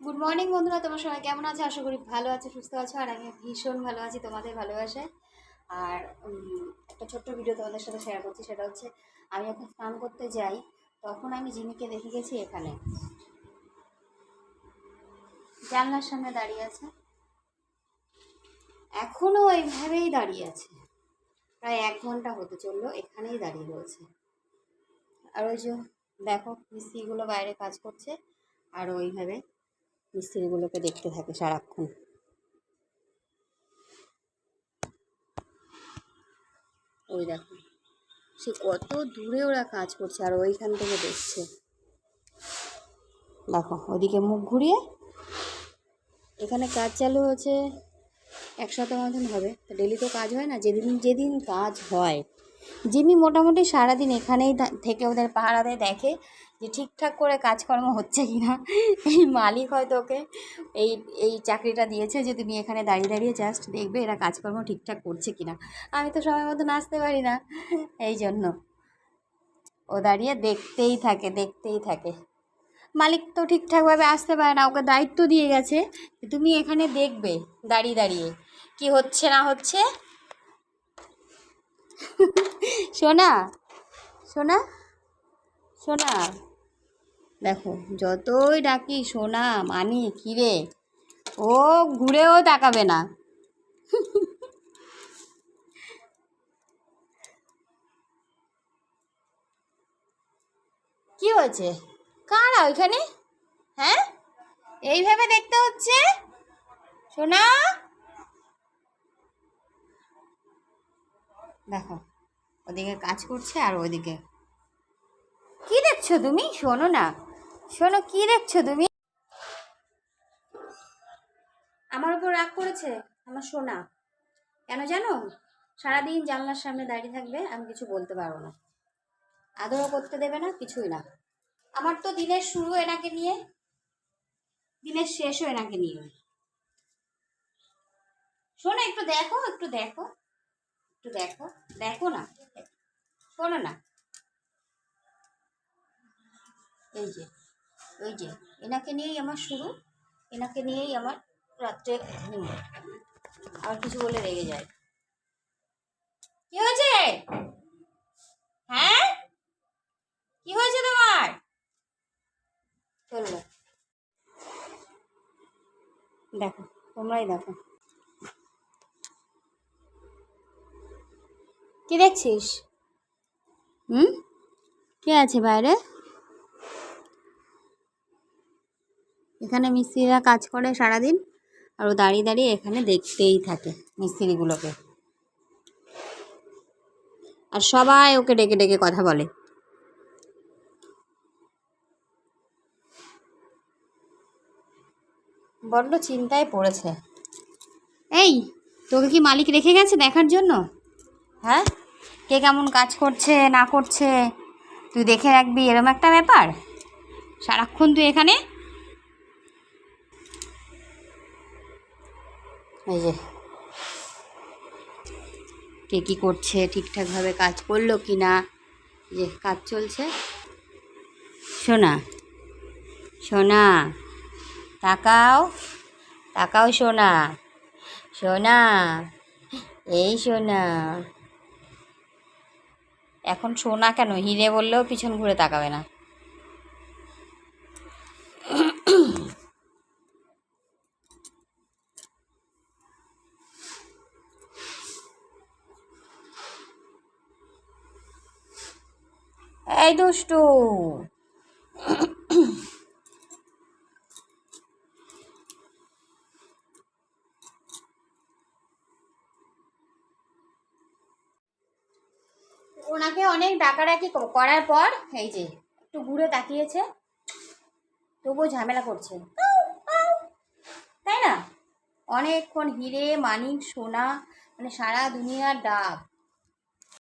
Good morning বন্ধুরা, তোমার সবাই কেমন আছে? আশা করি ভালো আছে, সুস্থ আছো, আর আমি ভীষণ ভালো আছি, তোমাদের ভালোবাসে আর একটা ছোট্ট ভিডিও তোমাদের সাথে শেয়ার করছি, সেটা হচ্ছে আমি যখন স্নান করতে যাই, তখন আমি জিমিকে দেখে গেছি এখানে। জানলার সামনে দাঁড়িয়ে আছে। এখনও এইভাবেই দাঁড়িয়ে আছে। প্রায় এক ঘণ্টা হতে চলল, এখানেই দাঁড়িয়ে রয়েছে। আর ওই যে, দেখো, মিস্ত্রিগুলো বাইরে কাজ করছে, আর ওইভাবে মিস্ত্রিগুলোকে দেখতে থাকে সারাক্ষণ। ওই দেখো, সে কত দূরে ওরা কাজ করছে আর ওইখান থেকে দেখছে। দেখো, ওদিকে মুখ ঘুরিয়ে এখানে কাজ চালু হয়েছে, এক সপ্তাহ মতন হবে। ডেলি তো কাজ হয় না, যেদিন যেদিন কাজ হয়। জিমি মোটামুটি সারাদিন এখানেই থেকে ওদের পাহারা দেয় দেখে যে ঠিকঠাক করে কাজকর্ম হচ্ছে কি না এই মালিক হয়তো ওকে এই এই চাকরিটা দিয়েছে যে তুমি এখানে দাঁড়িয়ে দাঁড়িয়ে জাস্ট দেখবে এরা কাজকর্ম ঠিকঠাক করছে কি না আমি তো সময় মতো নাচতে পারি না। এই জন্য। ও দাঁড়িয়ে দেখতেই থাকে দেখতেই থাকে। মালিক তো ঠিকঠাকভাবে আসতে পারে না, ওকে দায়িত্ব দিয়ে গেছে তুমি এখানে দেখবে, দাঁড়িয়ে দাঁড়িয়ে। কি হচ্ছে না হচ্ছে? সোনা সোনা? সোনা। দেখো, যতই ডাকি, সোনা, মানি, কিরে? ও ঘুরেও তাকাবে না। কি হয়েছে? কারা ওইখানে? হ্যাঁ? এইভাবে দেখতে হচ্ছে? সোনা? দেখো, ওদিকে কাজ করছে আর ওইদিকে কি দেখছ তুমি? শোনো না। শোনো, কি দেখছ তুমি? আমার উপর রাগ করেছে? আমার সোনা। কেন জানো? সারাদিন জানলার সামনে দাঁড়িয়ে থাকবে, আমি কিছু বলতে পারব না। আদরও করতে দেবে না, কিছুই না। আমার তো দিনের শুরু এনাকে নিয়ে, দিনের শেষও এনাকে নিয়ে। শোনো, একটু দেখো একটু দেখো। একটু দেখো দেখো না। শোনো না। এই যে ওই যে, এনাকে নিয়েই আমার শুরু, এনাকে নিয়েই আমার রাত্রে ঘুম। আবার কিছু বলে রেগে যায়। কি হয়েছে? হ্যাঁ? কি হয়েছে তোমার? চলল দেখো, তোমরাই দেখো। কি দেখছিস? হুম? কে আছে বাইরে? এখানে মিস্ত্রিরা কাজ করে সারাদিন আর ও দাঁড়িয়ে দাঁড়িয়ে এখানে দেখতেই থাকে মিস্ত্রিগুলোকে। আর সবাই ওকে ডেকে ডেকে কথা বলে। বড্ড চিন্তায় পড়েছে। এই, তোকে কি মালিক রেখে গেছে দেখার জন্য? হ্যাঁ? কে কেমন কাজ করছে, না করছে? তুই দেখে রাখবি, এরম একটা ব্যাপার? সারাক্ষণ তুই এখানে এই যে। কে কী করছে, ঠিকঠাকভাবে কাজ করল কি না যে কাজ চলছে। শোনা সোনা, তাকাও তাকাও সোনা সোনা, এই সোনা। এখন সোনা কেন? হিরে বললেও পিছন ঘুরে তাকাবে না। এই দুষ্টু। ওনাকে অনেক ডাকাডাকি করার পর, এই যে, একটু ঘুরে তাকিয়েছে, তবুও ঝামেলা করছে। তাই না? অনেকক্ষণ হিরে, মানিক, সোনা মানে সারা দুনিয়ার ডাব।